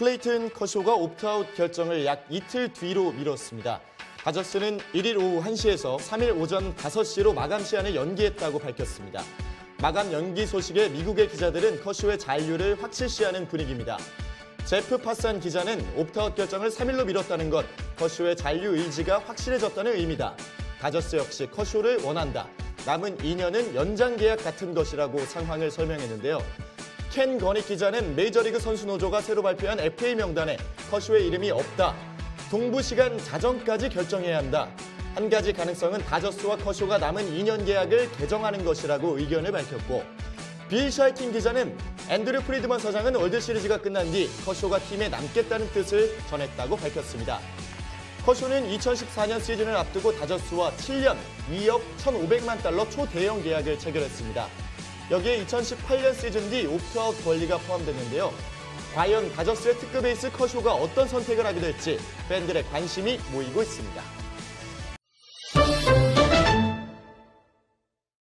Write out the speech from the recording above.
클레이튼 커쇼가 옵트아웃 결정을 약 이틀 뒤로 미뤘습니다. 다저스는 1일 오후 1시에서 3일 오전 5시로 마감 시한을 연기했다고 밝혔습니다. 마감 연기 소식에 미국의 기자들은 커쇼의 잔류를 확실시하는 분위기입니다. 제프 파산 기자는 옵트아웃 결정을 3일로 미뤘다는 것, 커쇼의 잔류 의지가 확실해졌다는 의미다. 다저스 역시 커쇼를 원한다. 남은 2년은 연장 계약 같은 것이라고 상황을 설명했는데요. 켄 거닉 기자는 메이저리그 선수 노조가 새로 발표한 FA 명단에 커쇼의 이름이 없다. 동부 시간 자정까지 결정해야 한다. 한 가지 가능성은 다저스와 커쇼가 남은 2년 계약을 개정하는 것이라고 의견을 밝혔고 빌 샤이팅 기자는 앤드류 프리드먼 사장은 월드 시리즈가 끝난 뒤 커쇼가 팀에 남겠다는 뜻을 전했다고 밝혔습니다. 커쇼는 2014년 시즌을 앞두고 다저스와 7년 2억 1,500만 달러 초대형 계약을 체결했습니다. 여기에 2018년 시즌 뒤 옵트아웃 권리가 포함됐는데요. 과연 다저스의 특급 에이스 커쇼가 어떤 선택을 하게 될지 팬들의 관심이 모이고 있습니다.